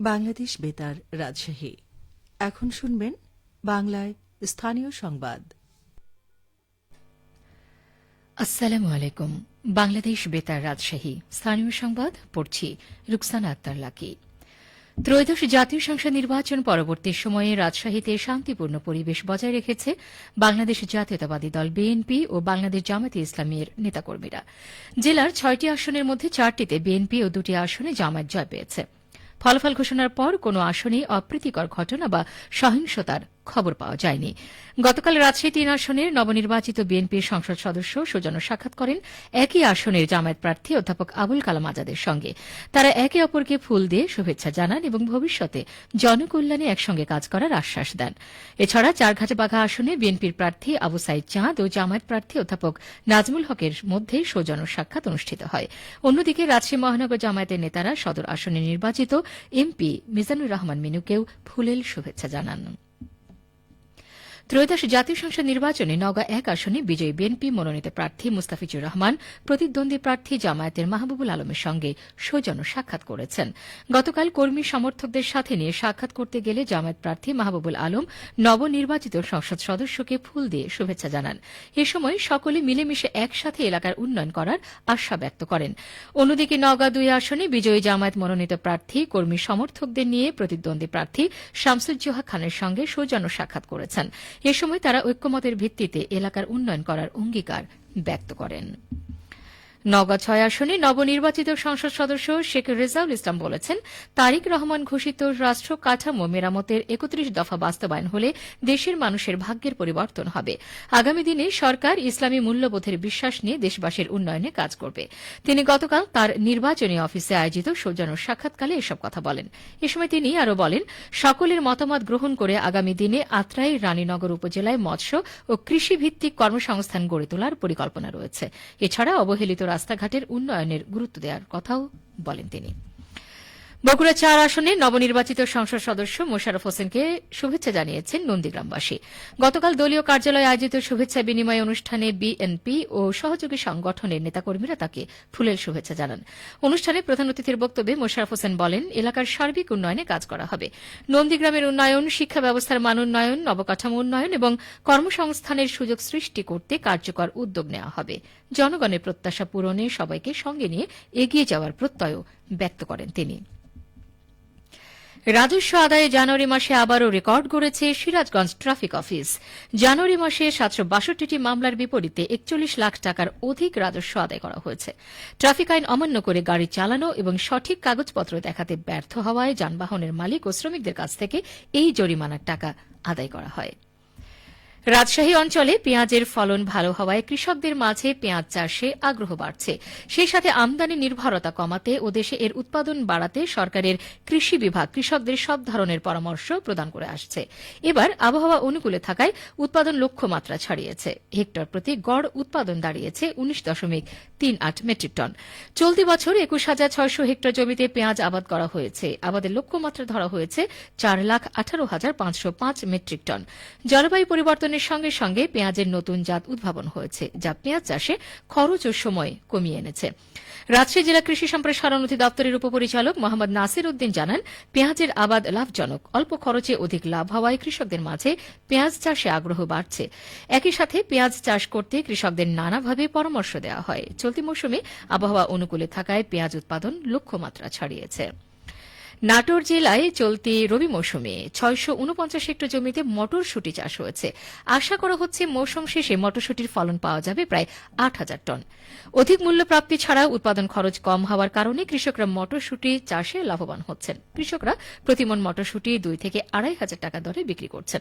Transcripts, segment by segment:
বাংলাদেশ বেতার রাজশাহী। এখন শুনবেন বাংলায় স্থানীয় সংবাদ। আসসালামু আলাইকুম। বাংলাদেশ বেতার রাজশাহী। স্থানীয় সংবাদ, পড়ছি রুকসানা আক্তার লাকি। ত্রয়োদশ জাতীয় সংসদ নির্বাচন পরবর্তী সময়ে রাজশাহীতে শান্তিপূর্ণ পরিবেশ বজায় রেখেছে বাংলাদেশ জাতীয়তাবাদী দল বিএনপি ও বাংলাদেশ জামাতে ইসলামীর নেতাকর্মীরা। জেলার ছয়টি আসনের মধ্যে চারটিতে বিএনপি ও দুটি আসনে জামায়াত জয় পেয়েছে। ফলাফল ঘোষণার পর কোনো আসনে অপ্রীতিকর ঘটনা বা সহিংসতার খবর পাওয়া যায়নি। গতকাল রাজশাহী তিন আসনের নবনির্বাচিত বিএনপির সংসদ সদস্য সৌজন্য সাক্ষাৎ করেন একই আসনের জামায়াত প্রার্থী অধ্যাপক আবুল কালাম আজাদের সঙ্গে। তারা একে অপরকে ফুল দিয়ে শুভেচ্ছা জানান এবং ভবিষ্যতে জনকল্যাণে একসঙ্গে কাজ করার আশ্বাস দেন। এছাড়া চারঘাটবাঘা আসনে বিএনপির প্রার্থী আবু সাইদ চাঁদ ও জামায়াত প্রার্থী অধ্যাপক নাজমুল হকের মধ্যে সৌজন্য সাক্ষাৎ অনুষ্ঠিত হয়। অন্যদিকে রাজশাহী মহানগর জামায়াতের নেতারা সদর আসনে নির্বাচিত এমপি মিজানুর রহমান মিনুকেও ফুলেল শুভেচ্ছা জানান। ত্রয়োদশ জাতীয় সংসদ নির্বাচনে নগা এক আসনে বিজয়ী বিএনপি মনোনীত প্রার্থী মুস্তাফিজুর রহমান প্রতিদ্বন্দ্বী প্রার্থী জামায়াতের মাহবুবুল আলমের সঙ্গে সৌজন্য সাক্ষাৎ করেছেন। গতকাল কর্মী সমর্থকদের সাথে নিয়ে সাক্ষাৎ করতে গেলে জামায়াত প্রার্থী মাহবুবুল আলম নবনির্বাচিত সংসদ সদস্যকে ফুল দিয়ে শুভেচ্ছা জানান। এ সময় সকলে মিলেমিশে একসাথে এলাকার উন্নয়ন করার আশা ব্যক্ত করেন। অন্যদিকে নওগাঁ দুই আসনে বিজয়ী জামায়াত মনোনীত প্রার্থী কর্মী সমর্থকদের নিয়ে প্রতিদ্বন্দ্বী প্রার্থী শামসুজ্জোহা খানের সঙ্গে সৌজন্য সাক্ষাৎ করেছেন। এ সময় তারা ঐক্যমতের ভিত্তিতে এলাকার উন্নয়ন করার অঙ্গীকার ব্যক্ত করেন। নওগাঁ ছয় আসনে নবনির্বাচিত সংসদ সদস্য শেখ রেজাউল ইসলাম বলেছেন, তারিক রহমান ঘোষিত রাষ্ট্র কাঠামো মেরামতের একত্রিশ দফা বাস্তবায়ন হলে দেশের মানুষের ভাগ্যের পরিবর্তন হবে। আগামী দিনে সরকার ইসলামী মূল্যবোধের বিশ্বাস নিয়ে দেশবাসীর উন্নয়নে কাজ করবে। তিনি গতকাল তার নির্বাচনী অফিসে আয়োজিত সৌজন্য সাক্ষাৎকালে এসব কথা বলেন। এ সময় তিনি আরও বলেন, সকলের মতামত গ্রহণ করে আগামী দিনে আত্রাই রানীনগর উপজেলায় মৎস্য ও কৃষিভিত্তিক কর্মসংস্থান গড়ে তোলার পরিকল্পনা রয়েছে। এছাড়া অবহেলিত রাস্তাঘাটের উন্নয়নের গুরুত্ব দেওয়ার কথাও বলেন তিনি। বগুড়া চার আসনে নবনির্বাচিত সংসদ সদস্য মোশারফ হোসেনকে শুভেচ্ছা জানিয়েছেন নন্দীগ্রামবাসী। গতকাল দলীয় কার্যালয়ে আয়োজিত শুভেচ্ছা বিনিময় অনুষ্ঠানে বিএনপি ও সহযোগী সংগঠনের নেতাকর্মীরা তাকে ফুলের শুভেচ্ছা জানান। অনুষ্ঠানে প্রধান অতিথির বক্তব্যে মোশারফ হোসেন বলেন, এলাকার সার্বিক উন্নয়নে কাজ করা হবে। নন্দীগ্রামের উন্নয়ন, শিক্ষা ব্যবস্থার মান উন্নয়ন, নবকাঠামো উন্নয়ন এবং কর্মসংস্থানের সুযোগ সৃষ্টি করতে কার্যকর উদ্যোগ নেওয়া হবে। জনগণের প্রত্যাশা পূরণে সবাইকে সঙ্গে নিয়ে এগিয়ে যাওয়ার প্রত্যয়ও ব্যক্ত করেন তিনি। রাজস্ব আদায়ে জানুয়ারি মাসে আবারও রেকর্ড গড়েছে সিরাজগঞ্জ ট্রাফিক অফিস। জানুয়ারি মাসে সাতশো বাষট্টিটি মামলার বিপরীতে একচল্লিশ লাখ টাকার অধিক রাজস্ব আদায় করা হয়েছে। ট্রাফিক আইন অমান্য করে গাড়ি চালানো এবং সঠিক কাগজপত্র দেখাতে ব্যর্থ হওয়ায় যানবাহনের মালিক ও শ্রমিকদের কাছ থেকে এই জরিমানার টাকা আদায় করা হয়। রাজশাহী অঞ্চলে পেঁয়াজের ফলন ভালো হওয়ায় কৃষকদের মাঝে পেঁয়াজ চাষে আগ্রহ বাড়ছে। সেই সাথে আমদানি নির্ভরতা কমাতে ও দেশে এর উৎপাদন বাড়াতে সরকারের কৃষি বিভাগ কৃষকদের সব ধরনের পরামর্শ প্রদান করে আসছে। এবার আবহাওয়া অনুকূলে থাকায় উৎপাদন লক্ষ্যমাত্রা ছাড়িয়েছে। হেক্টর প্রতি গড় উৎপাদন দাঁড়িয়েছে উনিশ দশমিক তিন আট মেট্রিক টন। চলতি বছর একুশ হাজার ছয়শো হেক্টর জমিতে পেঁয়াজ আবাদ করা হয়েছে। আবাদের লক্ষ্যমাত্রা ধরা হয়েছে চার লাখ আঠারো হাজার পাঁচশো পাঁচ মেট্রিক টন। জলবায়ু পরিবর্তন পরিবর্তনের সঙ্গে সঙ্গে পেঁয়াজের নতুন জাত উদ্ভাবন হয়েছে, যা পেঁয়াজ চাষে খরচ ও সময় কমিয়ে এনেছে। রাজশাহী জেলা কৃষি সম্প্রসারণ অধিদপ্তরের উপপরিচালক মোহাম্মদ নাসির উদ্দিন জানান, পেঁয়াজের আবাদ লাভজনক। অল্প খরচে অধিক লাভ হওয়ায় কৃষকদের মাঝে পেঁয়াজ চাষে আগ্রহ বাড়ছে। একই সাথে পেঁয়াজ চাষ করতে কৃষকদের নানাভাবে পরামর্শ দেওয়া হয়। চলতি মৌসুমে আবহাওয়া অনুকূলে থাকায় পেঁয়াজ উৎপাদন লক্ষ্যমাত্রা ছাড়িয়েছে। নাটোর জেলায় চলতি রবি মৌসুমে ছয়শো উনপঞ্চাশ হেক্টর জমিতে মটরশুটি চাষ হয়েছে। আশা করা হচ্ছে মৌসুম শেষে মটরশুটির ফলন পাওয়া যাবে প্রায় আট হাজার টন। অধিক মূল্য প্রাপ্তি ছাড়া উৎপাদন খরচ কম হওয়ার কারণে কৃষকরা মটরশুটি চাষে লাভবান হচ্ছেন। কৃষকরা প্রতিমন মটরশুটি দুই থেকে আড়াই হাজার টাকা দরে বিক্রি করছেন।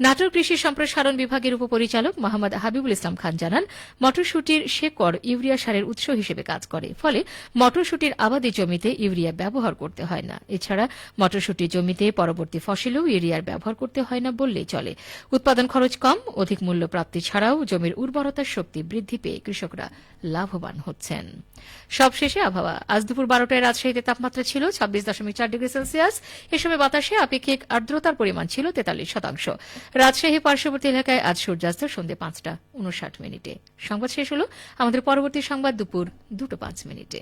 নাটোর কৃষি সম্প্রসারণ বিভাগের উপপরিচালক মোহাম্মদ হাবিবুল ইসলাম খান জানান, মটরশুটির শেকড় ইউরিয়া সারের উৎস হিসেবে কাজ করে, ফলে মটরশুটির আবাদি জমিতে ইউরিয়া ব্যবহার করতে হয় না। এছাড়া মটরশুটি জমিতে পরবর্তী ফসলেও ইউরিয়ার ব্যবহার করতে হয় না বললেই চলে। উৎপাদন খরচ কম, অধিক মূল্য প্রাপ্তি ছাড়াও জমির উর্বরতার শক্তি বৃদ্ধি পেয়ে কৃষকরা লাভবান হচ্ছেন। সবশেষে আবহাওয়া। আজ দুপুর বারোটায় রাজশাহীতে তাপমাত্রা ছিল ছাব্বিশ দশমিক চার ডিগ্রি সেলসিয়াস। এ সময় বাতাসে আপেক্ষিক আর্দ্রতার পরিমাণ ছিল তেতাল্লিশ শতাংশ। রাজশাহী পার্শ্ববর্তী এলাকায় আজ সূর্যাস্ত সন্ধ্যে পাঁচটা উনষাট মিনিটে। সংবাদ শেষ হল। আমাদের পরবর্তী সংবাদ দুপুর দুটো পাঁচ মিনিটে।